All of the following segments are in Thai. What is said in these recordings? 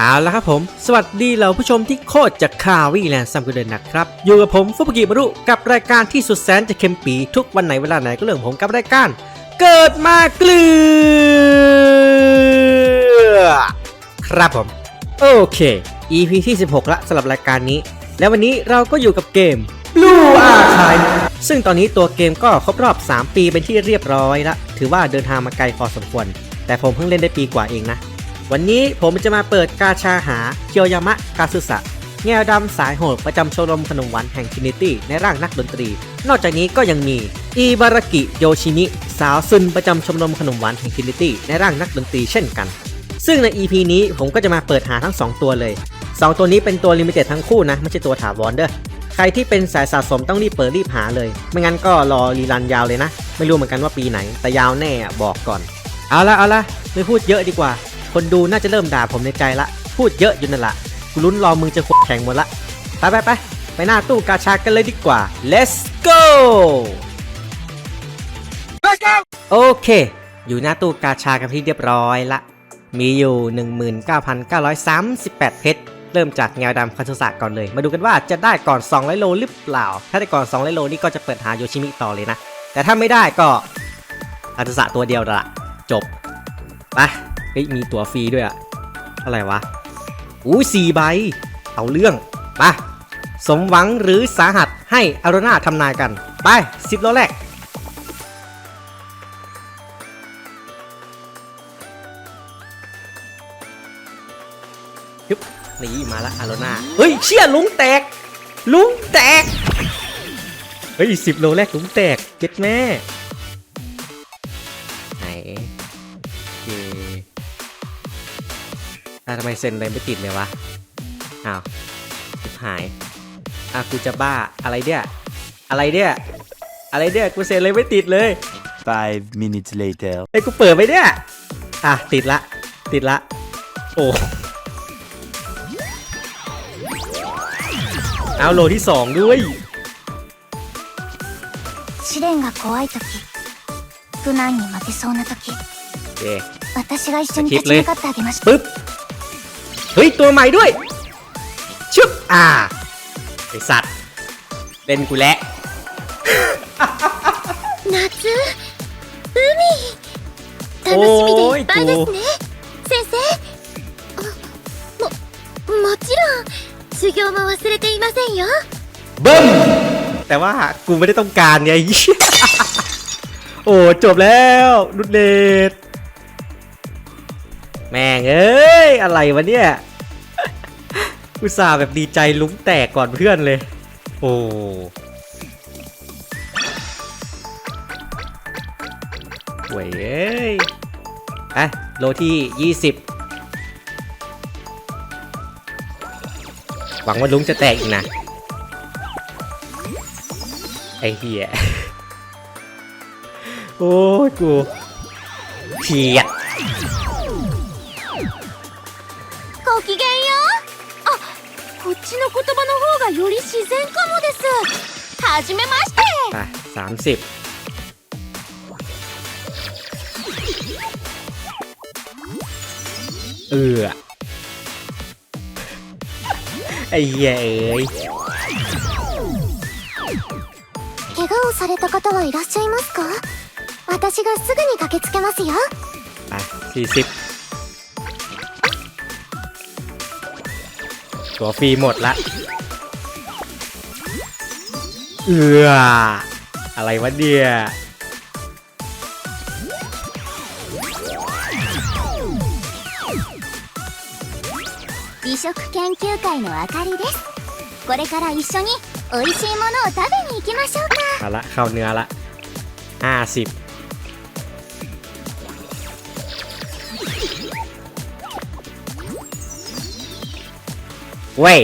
เอาละครับผม สวัสดีเหล่าผู้ชมที่โคตรจะคาวี่แลนด์ซัมกันเดินนะครับ อยู่กับผมฟุบกิมารุกับรายการที่สุดแสนจะเค็มปีทุกวันไหนเวลาไหนก็เรื่องของผมกับรายการ เกิดมาเกลือ ครับผม โอเค EP ที่ 16 ละสำหรับรายการนี้ และวันนี้เราก็อยู่กับเกม Blue Archive ซึ่งตอนนี้ตัวเกมก็ครบรอบ 3 ปีเป็นที่เรียบร้อยละถือว่าเดินทางมาไกลพอสมควร แต่ผมเพิ่งเล่นได้ปีกว่าเองนะ วันนี้ผมจะมาเปิดกาชาหาเคียวยามะกาซึสะแงวดำสายโหดประจำชมรมขนมหวานแห่งทินิตี้ในร่างนักดนตรี นอกจากนี้ก็ยังมีอิบารากิโยชินิ สาวซึนประจำชมรมขนมหวานแห่งทินิตี้ในร่างนักดนตรีเช่นกัน ซึ่งใน EP นี้ผมก็จะมาเปิดหาทั้ง 2 ตัวเลย 2 ตัวนี้เป็นตัวลิมิเต็ดทั้งคู่นะ ไม่ใช่ตัวถาวรเด้อใครที่เป็นสายสะสมต้องรีบเปิดรีบหาเลย ไม่งั้นก็รอรีรันยาวเลยนะ ไม่รู้เหมือนกันว่าปีไหน แต่ยาวแน่บอกก่อน เอาละเอาละไม่พูดเยอะดีกว่า คนดูน่าจะเริ่มด่าผมในใจละ พูดเยอะอยู่นั่นละกูลุ้นรอมึงจะขวดแข่งหมดละ ไปไปไปไปหน้าตู้กาชากันเลยดีกว่า let's go โอเค อยู่หน้าตู้กาชากันที่เรียบร้อยละ มีอยู่ 19,938 เพชร เริ่มจากแนวดำคันโทสะก่อนเลย มาดูกันว่าจะได้ก่อน 200 โลหรือเปล่า ถ้าได้ก่อน 200 โลนี่ก็จะเปิดหาโยชิมิต่อเลยนะ แต่ถ้าไม่ได้ก็คันโทสะตัวเดียวละจบ ไปเฮ้ยมีตั๋วฟรีด้วยอะอะไรวะอู้สี่ใบ เอาเรื่องไปสมหวังหรือสาหัสให้อารนาทำนายกัน ไปสิบโลแรกฮึบนี่มาละอารนาเฮ้ยเชี่ยลุงแตก ลุงแตก เฮ้ยสิบโลแรกลุงแตกเจ็ดแม่ อ่ะทำไมเซ็นอะไรไม่ติดเลยวะ อ้าวชิบหาย อ่ะกูจะบ้า อะไรเนี่ย อะไรเนี่ย อะไรเนี่ย กูเซ็นเลยไม่ติดเลย Five minutes later. ไอ้ยกูเปิดไปเนี่ย อ่ะ ติดละ ติดละ โอ้ เอาโลที่สองด้วย 試練が怖い時苦難に負けそうな時 โอเค 私が一緒に立ち向かってあげましょう ปึ๊บ เ ฮ้ย ตัวใหม่ด้วย ชึบ อ่า ไอสัตว์ เล่นกูแล้ว 夏海楽しみでいっぱいですね先生あももちろん修行も忘れていませんよ บึ้ม แต่ว่ากูไม่ได้ต้องการไง โอ้ จบแล้วนุดเดท แม่งเอ้ย อะไรวะเนี่ย อุตส่าห์แบบดีใจลุ้มแตกก่อนเพื่อนเลย โอ้หวยเอ้ยอะโลที่ 20 หวังว่าลุ้งจะแตกอีกนะ ไอ้เหี้ย โอ้ยกูเฉียด ちの言葉の方がより自然かもですはじめまして ไปสามสิบเออ ไอ้เหี้ยเอ้ย 怪我をされた方はいらっしゃいますか私がすぐに駆けつけますよ ไปสี่สิบ ตัวฟรีหมดละ เอืออะไรวะเนี่ย 美食研究会のあかりですこれから一緒に美味しいものを食べに行きましょうか เอาละเข้าเนื้อละห้าสิบ เว้ย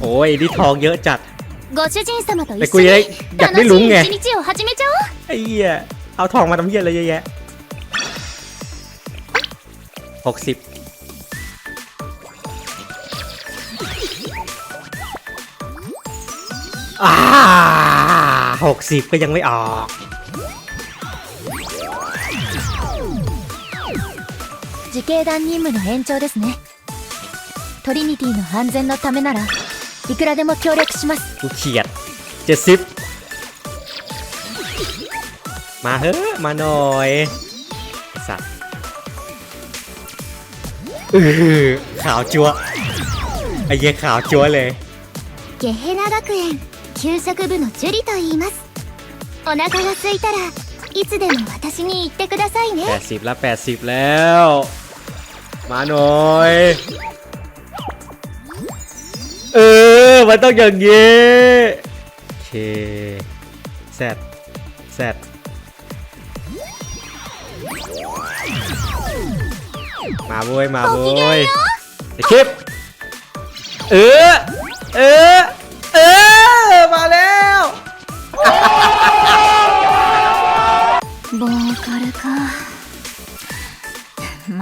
โอ้ยนี่ทองเยอะจัด ご主人様とえ一緒にこれやって楽しいるんげ一日を始めちゃおう ไอ้เหี้ย เอาทองมาทำเหี้ยอะไรเยอะแยะหกสิบอ่าหกสิบก็ยังไม่ออก 自警団任務の延長ですねトリニティの安全のためならいくらでも協力します กูเขียดเจ็ดสิบมาเฮ้อะมาหน่อยไอ้สัตว์เออขาวจัวไอ้เหี้ยขาวจัวเลย ゲヘナ学園給食部のジュリと言いますお腹が空いたらいつでも私に言ってくださいね80 แล้ว 80 แล้ว มาหน่อย เออ มันต้องอย่างนี้โอเคแซดแซดมาโว้ย มาโว้ยไอคลิป เออ เออ เออ มาแล้ว ボーカルかま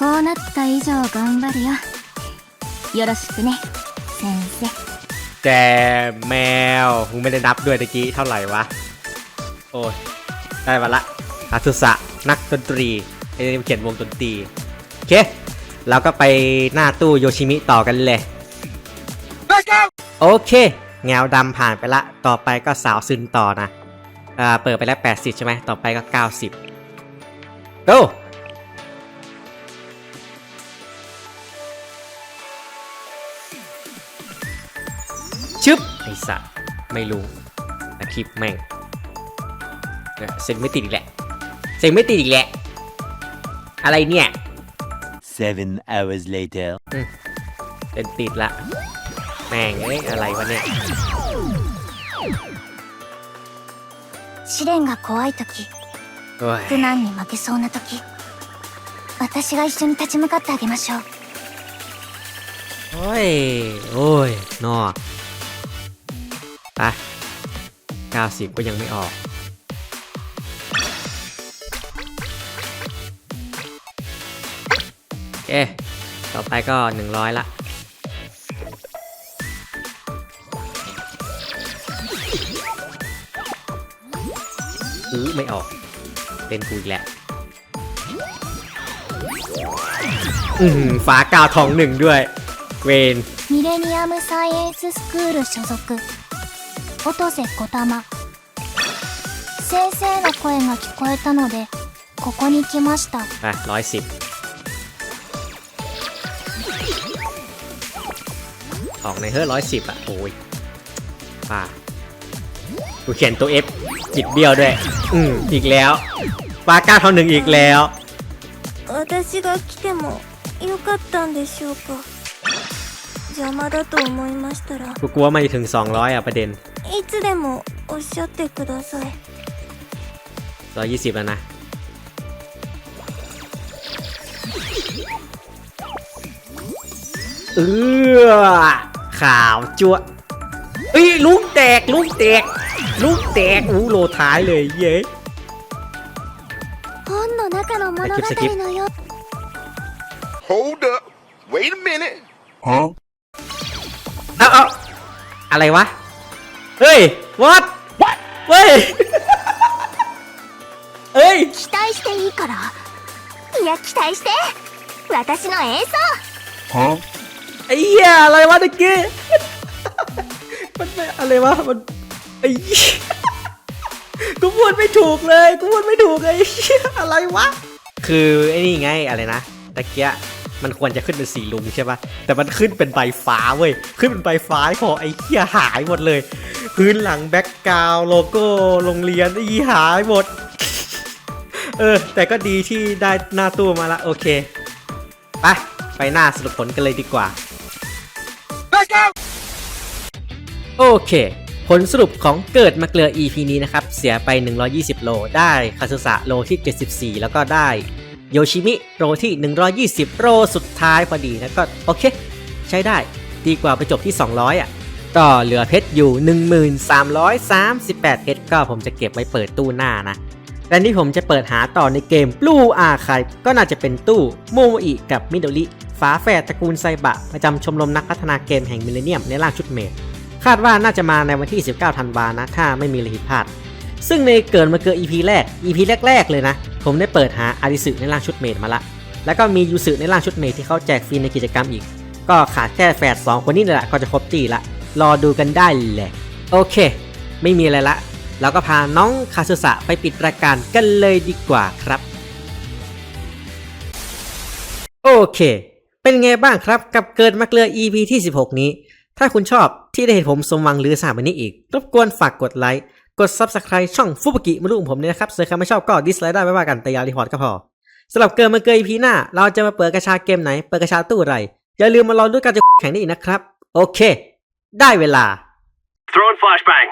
こうなった以上頑張るよよろしくね先生 แต่แมวมึงไม่ได้นับด้วยตะกี้เท่าไหร่วะ โอ้ย ได้มาละอาสุสะนักดนตรีไอ้นี่เขียนวงดนตรี โอเค เราก็ไปหน้าตู้โยชิมิต่อกันเลย โอเค แงวดำผ่านไปละ ต่อไปก็สาวซึนต่อนะ อ่า เปิดไปแล้ว 80 ใช่ไหม ต่อไปก็ 90 go ชึบไอสัตว์ไม่รู้นะคลิปแม่งเนี่ยเซ็นไม่ติดอีกแหละเซ็นไม่ติดอีกแหละ อะไรเนี่ย Seven hours later. เซ็นติดละ แม่งเอ้ยอะไรวะเนี่ย 試練が怖い時 โอ้ย 苦難に負けそうな時私が一緒に立ち向かってあげましょう โอ้ย โอ้ยนอ ไ90 ก็ยังไม่ออก เอ๊ต่อไปก็ 100 ละอื้อไม่ออก เป็นกูอีกแล้วอืมฝากาวทองหนึ่งด้วย เวนมิเลเนียมไซเอนซ์สคูล所属音瀬小玉先生の声が聞こえたのでここに来ました ไปร้อยสิบออกในเฮ้อร้อยสิบอ่ะ โอ้ยป่ากูเขียนตัว F จิกเบี้ยวด้วย อืมอีกแล้วปาก้าเท่าหนึ่งอีกแล้ว 私が来てもよかったんでしょうか邪魔だと思いましたら กูกลัวมันจะถึง 200 อ่ะ ประเด็น いつでもおっしゃってください120 แล้วนะ เออข่าวจัวเอ้ยลูกแตก ลูกแตก ลูกแตกอู้โลท้ายเลยเย้ 本の中の物語のよ Hold up. Wait a minute. huh? เอาเอาอะไรวะ เฮ้ย what what เฮ้ย เฮ้ย 期待していいからいや期待して私の演奏 Huh? ไอ้เหี้ยอะไรวะตะกี้ มันไม่อะไรวะ มันไอ้เหี้ยกูพูดไม่ถูกเลย กูพูดไม่ถูกเลยไอ้เหี้ยอะไรวะ คือไอ้นี่ไงอะไรนะตะเกีย มันควรจะขึ้นเป็นสีลุงใช่ปะแต่มันขึ้นเป็นใบฟ้าเว้ย ขึ้นเป็นใบฟ้าพอไอ้เหี้ยหายหมดเลย พื้นหลังแบ็กกราวโลโก้โรงเรียนไอ้เหี้ยหายหมด เออ แต่ก็ดีที่ได้หน้าตู้มาละโอเค ไป ไปหน้าสรุปผลกันเลยดีกว่าโอเคผลสรุปของเกิดมาเกลือ EP นี้นะครับ เสียไป 120 โล ได้คาซุสะโลที่ 74 แล้วก็ได้ โยชิมิโลที่ 120โลสุดท้ายพอดีนะก็โอเค ใช้ได้ดีกว่าไปจบที่ 200 อะ ก็เหลือเพชรอยู่ 1338 เพชรก็ผมจะเก็บไว้เปิดตู้หน้านะและที่ผมจะเปิดหาต่อในเกม Blue Archive ก็น่าจะเป็นตู้โมโมอิกับมิโดริฝาแฝดตระกูลไซบะ ประจำชมรมนักพัฒนาเกมแห่งมิเลเนียมในร่างชุดเมดคาดว่าน่าจะมาในวันที่ 19 ธันวานะ ถ้าไม่มีอะไรผิดพลาด ซึ่งในเกิดมาเกิด EP แรก EP แรก ๆ เลยนะ ผมได้เปิดหาอาริสึในร่างชุดเมดมาละ แล้วก็มียูสึในร่างชุดเมทที่เขาแจกฟรีในกิจกรรมอีก ก็ขาดแค่แฝดสองคนนี้แหละก็จะครบตีละ รอดูกันได้แหละ โอเค ไม่มีอะไรละ เราก็พาน้องคาซุสะไปปิดรายการกันเลยดีกว่าครับ โอเค เป็นไงบ้างครับกับเกิดมาเกลือ EP ที่ 16 นี้ ถ้าคุณชอบที่ได้เห็นผมสมวังหรือสามแบบนี้อีก รบกวนฝากกดไลค์ กด Subscribe ช่องฟุบกิมาลูกของผมเนี่ยนะครับส่วนใครไม่ชอบก็ดิสไลค์ได้ไม่ว่ากันแต่อย่ารีพอร์ตก็พอสำหรับเกินมาเกยพีหน้า เราจะมาเปิดกระชาเกมไหน เปิดกระชาตู้อะไร อย่าลืมมารอด้วยการจะแข่งได้อีกนะครับ โอเค ได้เวลา Throwing flashbang.